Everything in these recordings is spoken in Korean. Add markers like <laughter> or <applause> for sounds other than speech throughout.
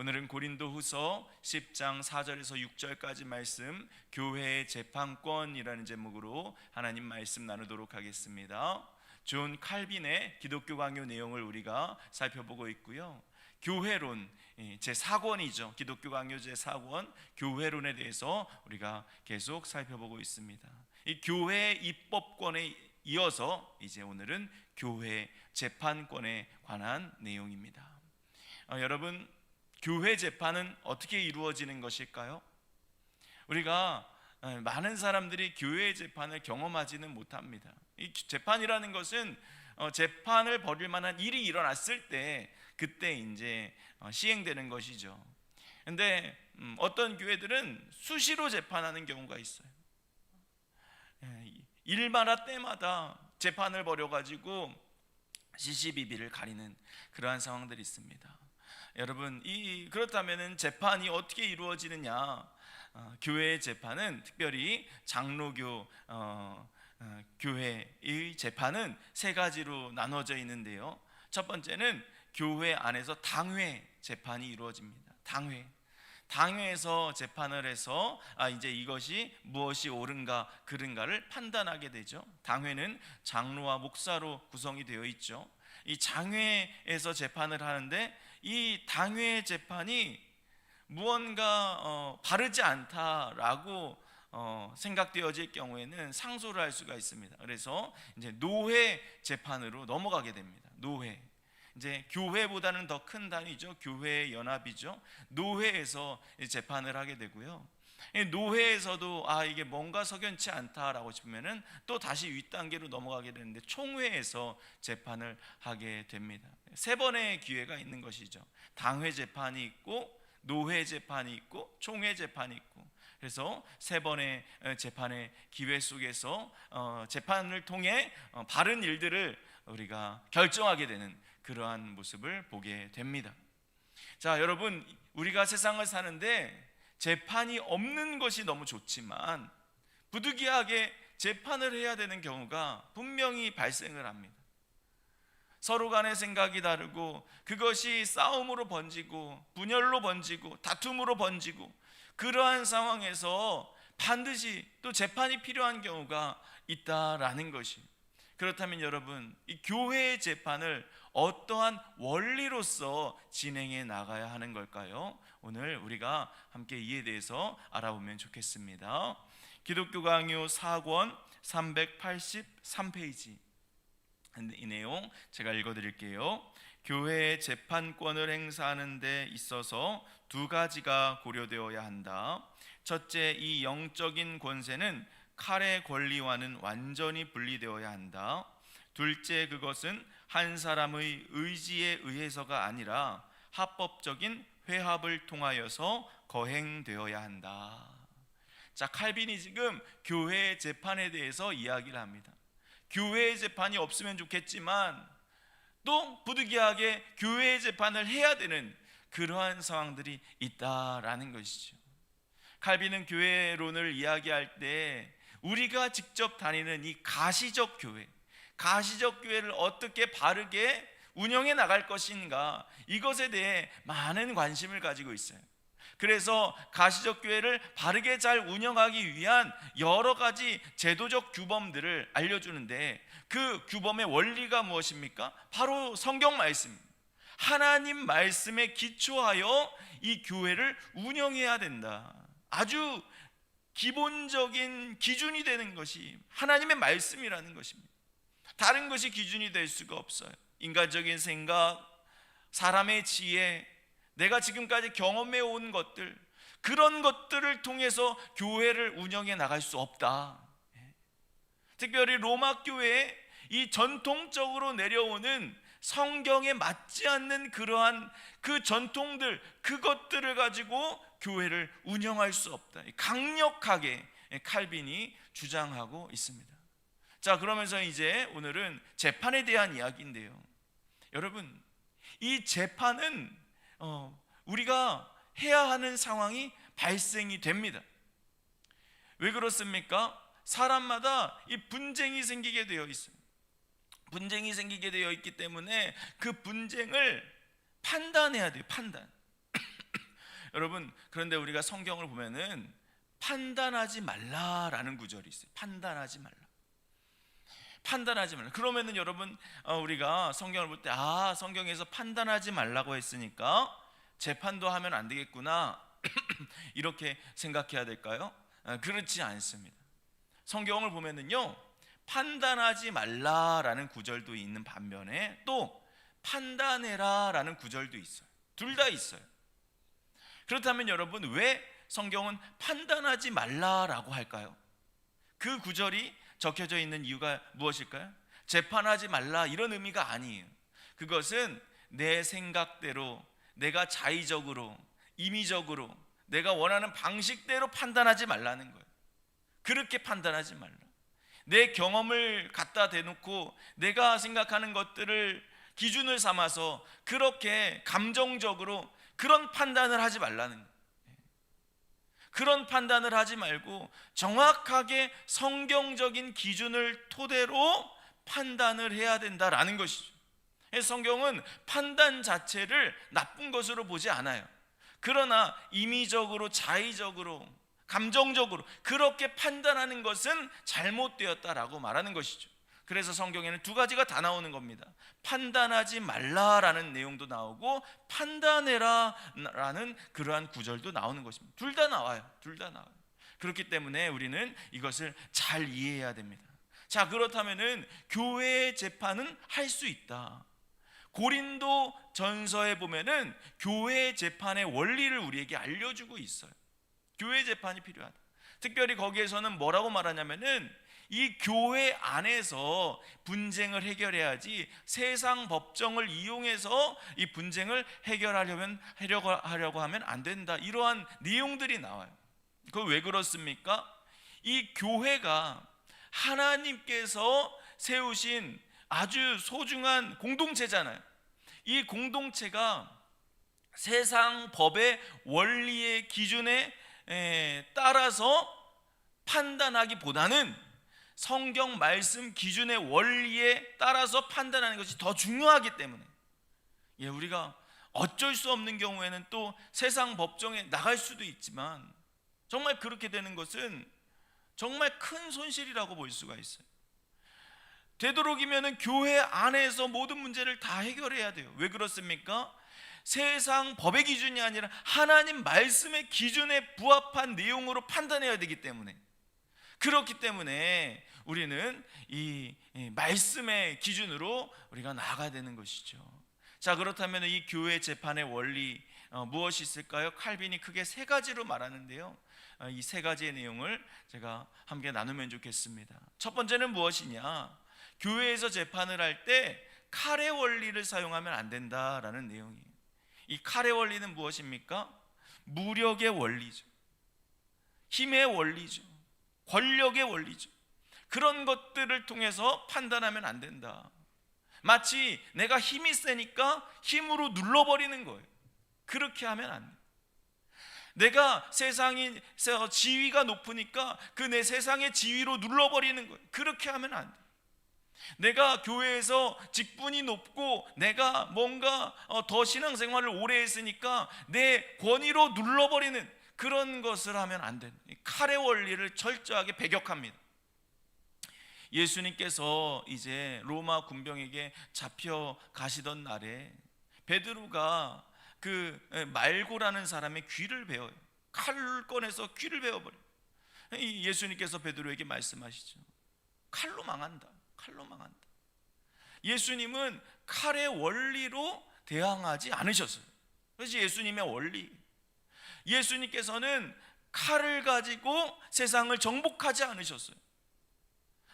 오늘은 고린도후서 10장 4절에서 6절까지 말씀 교회의 재판권이라는 제목으로 하나님 말씀 나누도록 하겠습니다. 존 칼빈의 기독교 강요 내용을 우리가 살펴보고 있고요. 교회론 제 4권이죠. 기독교 강요 제 4권 교회론에 대해서 우리가 계속 살펴보고 있습니다. 이 교회 입법권에 이어서 이제 오늘은 교회 재판권에 관한 내용입니다. 어, 여러분 교회 재판은 어떻게 이루어지는 것일까요? 우리가 어, 많은 사람들이 교회 재판을 경험하지는 못합니다. 이 재판이라는 것은 어, 재판을 벌일 만한 일이 일어났을 때 그때 이제 어, 시행되는 것이죠. 근데 음, 어떤 교회들은 수시로 재판하는 경우가 있어요. 예, 일마다 때마다 재판을 벌여 가지고 시시비비를 가리는 그러한 상황들이 있습니다. 여러분 이 그렇다면은 재판이 어떻게 이루어지느냐? 어, 교회의 재판은 특별히 장로교 어, 어, 교회의 재판은 세 가지로 나눠져 있는데요. 첫 번째는 교회 안에서 당회 재판이 이루어집니다. 당회. 당회에서 재판을 해서 아 이제 이것이 무엇이 옳은가 그른가를 판단하게 되죠. 당회는 장로와 목사로 구성이 되어 있죠. 이 장회에서 재판을 하는데 이 당회 재판이 무언가 어, 바르지 않다라고 어, 생각되어질 경우에는 상소를 할 수가 있습니다. 그래서 이제 노회 재판으로 넘어가게 됩니다. 노회. 이제 교회보다는 더 큰 단위죠. 교회 연합이죠. 노회에서 재판을 하게 되고요. 노회에서도 아 이게 뭔가 석연치 않다라고 싶으면은 또 다시 윗 단계로 넘어가게 되는데 총회에서 재판을 하게 됩니다. 세 번의 기회가 있는 것이죠. 당회 재판이 있고 노회 재판이 있고 총회 재판이 있고 그래서 세 번의 재판의 기회 속에서 어, 재판을 통해 어, 바른 일들을 우리가 결정하게 되는 그러한 모습을 보게 됩니다. 자, 여러분 우리가 세상을 사는데 재판이 없는 것이 너무 좋지만 부득이하게 재판을 해야 되는 경우가 분명히 발생을 합니다. 서로 간의 생각이 다르고 그것이 싸움으로 번지고 분열로 번지고 다툼으로 번지고 그러한 상황에서 반드시 또 재판이 필요한 경우가 있다라는 것이 그렇다면 여러분 이 교회의 재판을 어떠한 원리로서 진행해 나가야 하는 걸까요? 오늘 우리가 함께 이에 대해서 알아보면 좋겠습니다. 기독교 강요 4권 383페이지 이 내용 제가 읽어 드릴게요. 교회의 재판권을 행사하는 데 있어서 두 가지가 고려되어야 한다. 첫째, 이 영적인 권세는 칼의 권리와는 완전히 분리되어야 한다. 둘째, 그것은 한 사람의 의지에 의해서가 아니라 합법적인 회합을 통하여서 거행되어야 한다. 자, 칼빈이 지금 교회의 재판에 대해서 이야기를 합니다. 교회의 재판이 없으면 좋겠지만 또 부득이하게 교회의 재판을 해야 되는 그러한 상황들이 있다라는 것이죠. 칼빈은 교회론을 이야기할 때 우리가 직접 다니는 이 가시적 교회, 가시적 교회를 어떻게 바르게 운영해 나갈 것인가 이것에 대해 많은 관심을 가지고 있어요. 그래서 가시적 교회를 바르게 잘 운영하기 위한 여러 가지 제도적 규범들을 알려주는데 그 규범의 원리가 무엇입니까? 바로 성경 말씀. 하나님 말씀에 기초하여 이 교회를 운영해야 된다. 아주 기본적인 기준이 되는 것이 하나님의 말씀이라는 것입니다. 다른 것이 기준이 될 수가 없어요. 인간적인 생각, 사람의 지혜, 내가 지금까지 경험해 온 것들 그런 것들을 통해서 교회를 운영해 나갈 수 없다. 특별히 로마 교회에 이 전통적으로 내려오는 성경에 맞지 않는 그러한 그 전통들 그것들을 가지고 교회를 운영할 수 없다. 강력하게 칼빈이 주장하고 있습니다. 자, 그러면서 이제 오늘은 재판에 대한 이야기인데요. 여러분, 이 재판은 어, 우리가 해야 하는 상황이 발생이 됩니다. 왜 그렇습니까? 사람마다 이 분쟁이 생기게 되어 있습니다. 분쟁이 생기게 되어 있기 때문에 그 분쟁을 판단해야 돼요. 판단. <clears throat> 여러분 그런데 우리가 성경을 보면은 판단하지 말라라는 구절이 있어요. 판단하지 말라. 판단하지 말라. 그러면은 여러분 어, 우리가 성경을 볼 때 아 성경에서 판단하지 말라고 했으니까 재판도 하면 안 되겠구나 <clears throat> 이렇게 생각해야 될까요? 아, 그렇지 않습니다. 성경을 보면은요 판단하지 말라라는 구절도 있는 반면에 또 판단해라라는 구절도 있어요. 둘 다 있어요. 그렇다면 여러분 왜 성경은 판단하지 말라라고 할까요? 그 구절이 적혀져 있는 이유가 무엇일까요? 재판하지 말라 이런 의미가 아니에요. 그것은 내 생각대로 내가 자의적으로 임의적으로 내가 원하는 방식대로 판단하지 말라는 거예요. 그렇게 판단하지 말라. 내 경험을 갖다 대놓고 내가 생각하는 것들을 기준을 삼아서 그렇게 감정적으로 그런 판단을 하지 말라는 거예요. 그런 판단을 하지 말고 정확하게 성경적인 기준을 토대로 판단을 해야 된다라는 것이죠. 성경은 판단 자체를 나쁜 것으로 보지 않아요. 그러나 임의적으로 자의적으로 감정적으로 그렇게 판단하는 것은 잘못되었다라고 말하는 것이죠. 그래서 성경에는 두 가지가 다 나오는 겁니다. 판단하지 말라라는 내용도 나오고 판단해라라는 그러한 구절도 나오는 것입니다. 둘 다 나와요. 둘 다 나와요. 그렇기 때문에 우리는 이것을 잘 이해해야 됩니다. 자, 그렇다면은 교회의 재판은 할 수 있다. 고린도 전서에 보면은 교회 재판의 원리를 우리에게 알려주고 있어요. 교회 재판이 필요하다. 특별히 거기에서는 뭐라고 말하냐면은 이 교회 안에서 분쟁을 해결해야지 세상 법정을 이용해서 이 분쟁을 해결하려면 하려고 하려고 하면 안 된다. 이러한 내용들이 나와요. 그 왜 그렇습니까? 이 교회가 하나님께서 세우신 아주 소중한 공동체잖아요. 이 공동체가 세상 법의 원리의 기준에 따라서 판단하기보다는 성경 말씀 기준의 원리에 따라서 판단하는 것이 더 중요하기 때문에 예, 우리가 어쩔 수 없는 경우에는 또 세상 법정에 나갈 수도 있지만 정말 그렇게 되는 것은 정말 큰 손실이라고 볼 수가 있어요. 되도록이면 교회 안에서 모든 문제를 다 해결해야 돼요. 왜 그렇습니까? 세상 법의 기준이 아니라 하나님 말씀의 기준에 부합한 내용으로 판단해야 되기 때문에 그렇기 때문에 우리는 이 말씀의 기준으로 우리가 나아가야 되는 것이죠. 자 그렇다면 이 교회 재판의 원리 어, 무엇이 있을까요? 칼빈이 크게 세 가지로 말하는데요. 어, 이세 가지의 내용을 제가 함께 나누면 좋겠습니다. 첫 번째는 무엇이냐? 교회에서 재판을 할 때 칼의 원리를 사용하면 안 된다라는 내용이에요. 이 칼의 원리는 무엇입니까? 무력의 원리죠. 힘의 원리죠. 권력의 원리죠. 그런 것들을 통해서 판단하면 안 된다. 마치 내가 힘이 세니까 힘으로 눌러버리는 거예요. 그렇게 하면 안 돼. 내가 세상이 지위가 높으니까 그 내 세상의 지위로 눌러버리는 거예요. 그렇게 하면 안 돼. 내가 교회에서 직분이 높고 내가 뭔가 어, 더 신앙생활을 오래 했으니까 내 권위로 눌러버리는 그런 것을 하면 안 돼. 칼의 원리를 철저하게 배격합니다. 예수님께서 이제 로마 군병에게 잡혀 가시던 날에 베드로가 그 말고라는 사람의 귀를 베어요. 칼을 꺼내서 귀를 베어버려. 예수님께서 베드로에게 말씀하시죠. 칼로 망한다. 칼로 망한다. 예수님은 칼의 원리로 대항하지 않으셨어요. 그래서 예수님의 원리. 예수님께서는 칼을 가지고 세상을 정복하지 않으셨어요.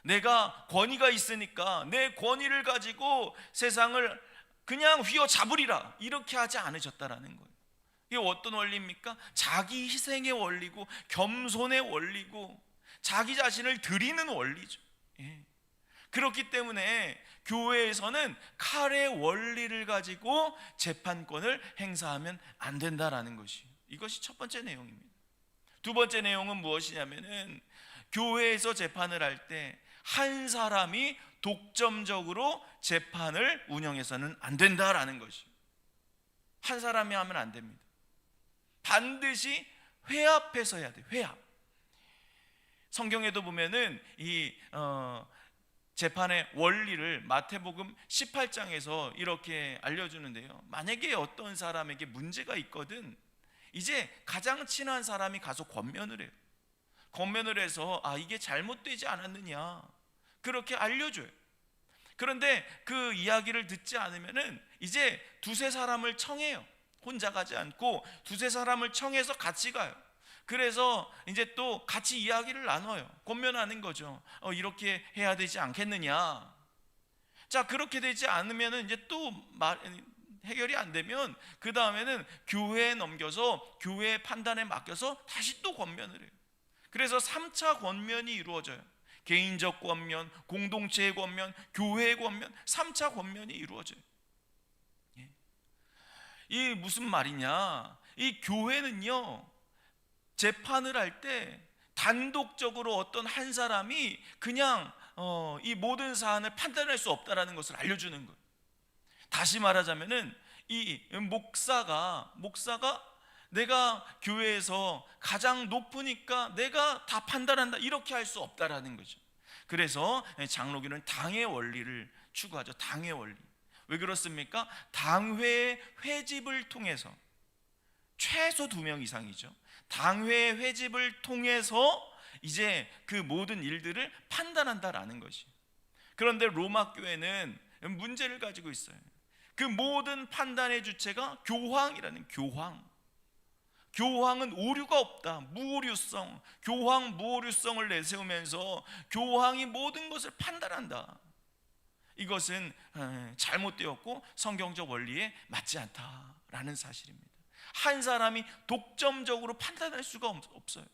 내가 권위가 있으니까 내 권위를 가지고 세상을 그냥 휘어 잡으리라 이렇게 하지 않으셨다라는 거예요. 이게 어떤 원리입니까? 자기 희생의 원리고 겸손의 원리고 자기 자신을 드리는 원리죠. 예. 그렇기 때문에 교회에서는 칼의 원리를 가지고 재판권을 행사하면 안 된다라는 것이 이것이 첫 번째 내용입니다. 두 번째 내용은 무엇이냐면은 교회에서 재판을 할 때 한 사람이 독점적으로 재판을 운영해서는 안 된다라는 것이 한 사람이 하면 안 됩니다. 반드시 회합해서 해야 돼. 회합. 성경에도 보면은 이 어, 재판의 원리를 마태복음 18장에서 이렇게 알려주는데요. 만약에 어떤 사람에게 문제가 있거든, 이제 가장 친한 사람이 가서 권면을 해요. 권면을 해서 아 이게 잘못되지 않았느냐 그렇게 알려줘요. 그런데 그 이야기를 듣지 않으면은 이제 두세 사람을 청해요. 혼자 가지 않고 두세 사람을 청해서 같이 가요. 그래서 이제 또 같이 이야기를 나눠요. 권면하는 거죠. 어, 이렇게 해야 되지 않겠느냐. 자, 그렇게 되지 않으면은 이제 또 말, 해결이 안 되면 그 다음에는 교회에 넘겨서 교회의 판단에 맡겨서 다시 또 권면을 해요. 그래서 3차 권면이 이루어져요. 개인적 권면, 공동체의 권면, 교회의 권면, 3차 권면이 이루어져요. 예. 이 무슨 말이냐? 이 교회는요. 재판을 할 때 단독적으로 어떤 한 사람이 그냥 어, 이 모든 사안을 판단할 수 없다라는 것을 알려주는 거예요. 다시 말하자면은 이 목사가 목사가 내가 교회에서 가장 높으니까 내가 다 판단한다 이렇게 할 수 없다라는 거죠. 그래서 장로교는 당의 원리를 추구하죠. 당의 원리. 왜 그렇습니까? 당회의 회집을 통해서 최소 두 명 이상이죠. 당회의 회집을 통해서 이제 그 모든 일들을 판단한다라는 것이. 그런데 로마 교회는 문제를 가지고 있어요. 그 모든 판단의 주체가 교황이라는 교황. 교황은 오류가 없다. 무오류성, 교황 무오류성을 내세우면서 교황이 모든 것을 판단한다. 이것은 어, 잘못되었고 성경적 원리에 맞지 않다라는 사실입니다. 한 사람이 독점적으로 판단할 수가 없어요.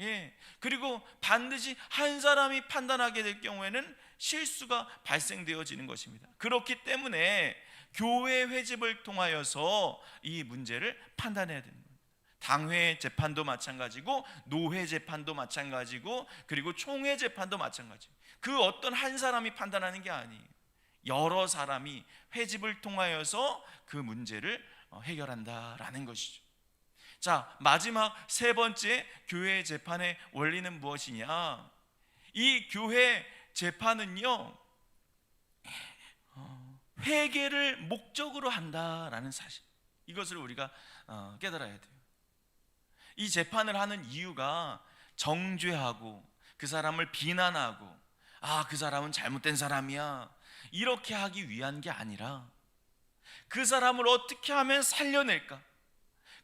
예. 그리고 반드시 한 사람이 판단하게 될 경우에는 실수가 발생되어지는 것입니다. 그렇기 때문에 교회 회집을 통하여서 이 문제를 판단해야 됩니다. 당회 재판도 마찬가지고 노회 재판도 마찬가지고 그리고 총회 재판도 마찬가지. 그 어떤 한 사람이 판단하는 게 아니에요. 여러 사람이 회집을 통하여서 그 문제를 어, 해결한다라는 것이죠. 자, 마지막 세 번째 교회 재판의 원리는 무엇이냐? 이 교회 재판은요. 어, 회개를 목적으로 한다라는 사실. 이것을 우리가 어, 깨달아야 돼요. 이 재판을 하는 이유가 정죄하고 그 사람을 비난하고 아, 그 사람은 잘못된 사람이야. 이렇게 하기 위한 게 아니라 그 사람을 어떻게 하면 살려낼까?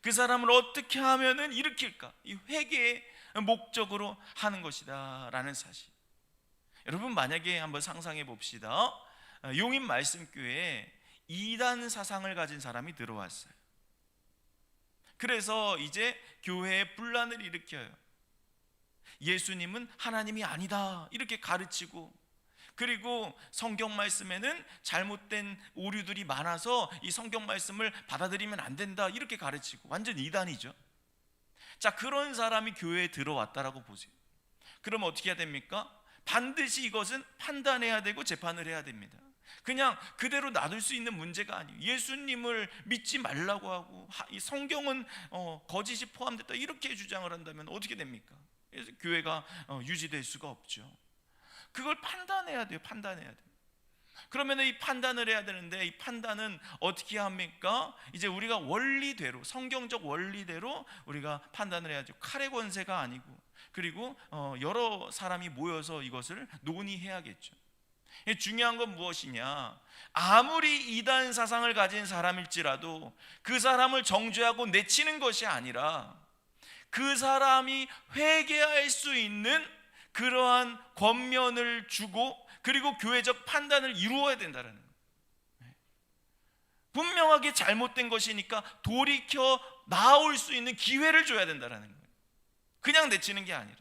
그 사람을 어떻게 하면은 일으킬까? 이 회개의 목적으로 하는 것이다라는 사실. 여러분 만약에 한번 상상해 봅시다. 용인 말씀교회에 이단 사상을 가진 사람이 들어왔어요. 그래서 이제 교회에 분란을 일으켜요. 예수님은 하나님이 아니다. 이렇게 가르치고 그리고 성경 말씀에는 잘못된 오류들이 많아서 이 성경 말씀을 받아들이면 안 된다. 이렇게 가르치고 완전 이단이죠. 자, 그런 사람이 교회에 들어왔다라고 보세요. 그럼 어떻게 해야 됩니까? 반드시 이것은 판단해야 되고 재판을 해야 됩니다. 그냥 그대로 놔둘 수 있는 문제가 아니에요. 예수님을 믿지 말라고 하고 이 성경은 어, 거짓이 포함됐다 이렇게 주장을 한다면 어떻게 됩니까? 그래서 교회가 어, 유지될 수가 없죠. 그걸 판단해야 돼요. 판단해야 돼요. 그러면 이 판단을 해야 되는데 이 판단은 어떻게 합니까? 이제 우리가 원리대로 성경적 원리대로 우리가 판단을 해야죠. 칼의 권세가 아니고 그리고 어, 여러 사람이 모여서 이것을 논의해야겠죠. 중요한 건 무엇이냐? 아무리 이단 사상을 가진 사람일지라도 그 사람을 정죄하고 내치는 것이 아니라 그 사람이 회개할 수 있는 그러한 권면을 주고 그리고 교회적 판단을 이루어야 된다는. 분명하게 잘못된 것이니까 돌이켜 나올 수 있는 기회를 줘야 된다는 거예요. 그냥 내치는 게 아니라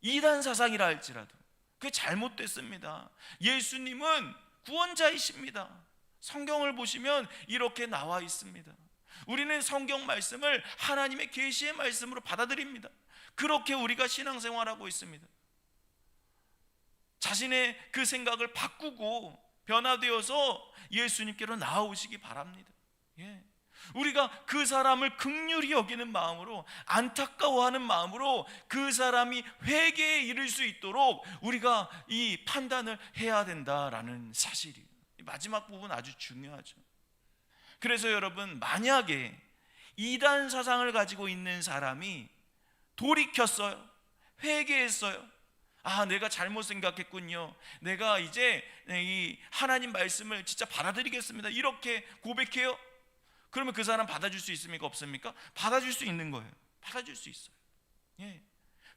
이단 사상이라 할지라도 그게 잘못됐습니다. 예수님은 구원자이십니다. 성경을 보시면 이렇게 나와 있습니다. 우리는 성경 말씀을 하나님의 계시의 말씀으로 받아들입니다. 그렇게 우리가 신앙생활하고 있습니다. 자신의 그 생각을 바꾸고 변화되어서 예수님께로 나아오시기 바랍니다. 예. 우리가 그 사람을 극률히 여기는 마음으로 안타까워하는 마음으로 그 사람이 회개에 이를 수 있도록 우리가 이 판단을 해야 된다라는 사실이에요. 이 마지막 부분 아주 중요하죠. 그래서 여러분 만약에 이단 사상을 가지고 있는 사람이 돌이켰어요. 회개했어요. 아, 내가 잘못 생각했군요. 내가 이제 이 하나님 말씀을 진짜 받아들이겠습니다. 이렇게 고백해요. 그러면 그 사람 받아줄 수 있습니까? 없습니까? 받아줄 수 있는 거예요. 받아줄 수 있어요. 예.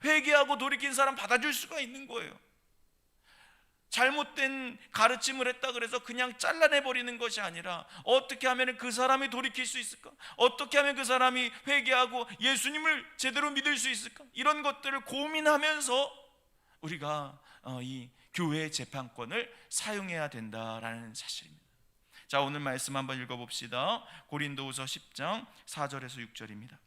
회개하고 돌이킨 사람 받아줄 수가 있는 거예요. 잘못된 가르침을 했다 그래서 그냥 잘라내 버리는 것이 아니라 어떻게 하면 그 사람이 돌이킬 수 있을까? 어떻게 하면 그 사람이 회개하고 예수님을 제대로 믿을 수 있을까? 이런 것들을 고민하면서 우리가 어, 이 교회의 재판권을 사용해야 된다라는 사실입니다. 자, 오늘 말씀 한번 읽어 봅시다. 고린도후서 10장 4절에서 6절입니다.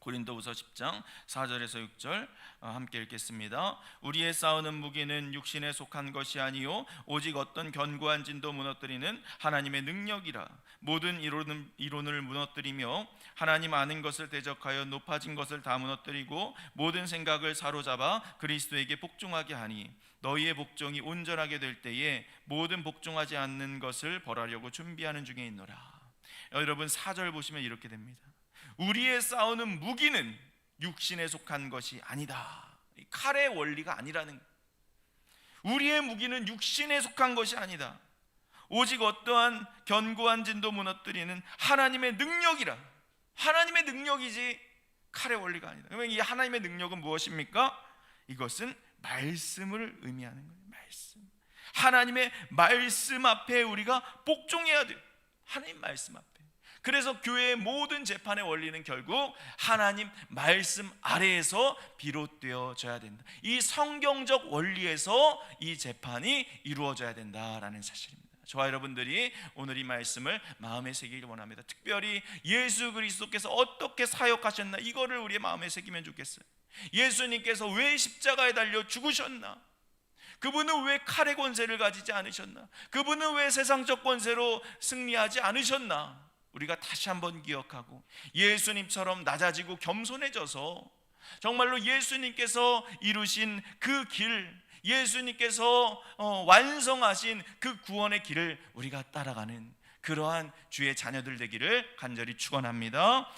고린도후서 10장 4절에서 6절 어, 함께 읽겠습니다. 우리의 싸우는 무기는 육신에 속한 것이 아니요 오직 어떤 견고한 진도 무너뜨리는 하나님의 능력이라 모든 이론은, 이론 을 무너뜨리며 하나님 아는 것을 대적하여 높아진 것을 다 무너뜨리고 모든 생각을 사로잡아 그리스도에게 복종하게 하니 너희의 복종이 온전하게 될 때에 모든 복종하지 않는 것을 벌하려고 준비하는 중에 있노라. 여러분 4절 보시면 이렇게 됩니다. 우리의 싸우는 무기는 육신에 속한 것이 아니다. 이 칼의 원리가 아니라는. 우리의 무기는 육신에 속한 것이 아니다. 오직 어떠한 견고한 진도 무너뜨리는 하나님의 능력이라. 하나님의 능력이지 칼의 원리가 아니다. 그러면 이 하나님의 능력은 무엇입니까? 이것은 말씀을 의미하는 거예요. 말씀. 하나님의 말씀 앞에 우리가 복종해야 돼요. 하나님 말씀 앞에. 그래서 교회의 모든 재판의 원리는 결국 하나님 말씀 아래에서 비롯되어져야 된다. 이 성경적 원리에서 이 재판이 이루어져야 된다라는 사실입니다. 저와 여러분들이 오늘 이 말씀을 마음에 새기길 원합니다. 특별히 예수 그리스도께서 어떻게 사역하셨나 이거를 우리의 마음에 새기면 좋겠어요. 예수님께서 왜 십자가에 달려 죽으셨나? 그분은 왜 칼의 권세를 가지지 않으셨나? 그분은 왜 세상적 권세로 승리하지 않으셨나? 우리가 다시 한번 기억하고 예수님처럼 낮아지고 겸손해져서 정말로 예수님께서 이루신 그 길, 예수님께서 어, 완성하신 그 구원의 길을 우리가 따라가는 그러한 주의 자녀들 되기를 간절히 축원합니다.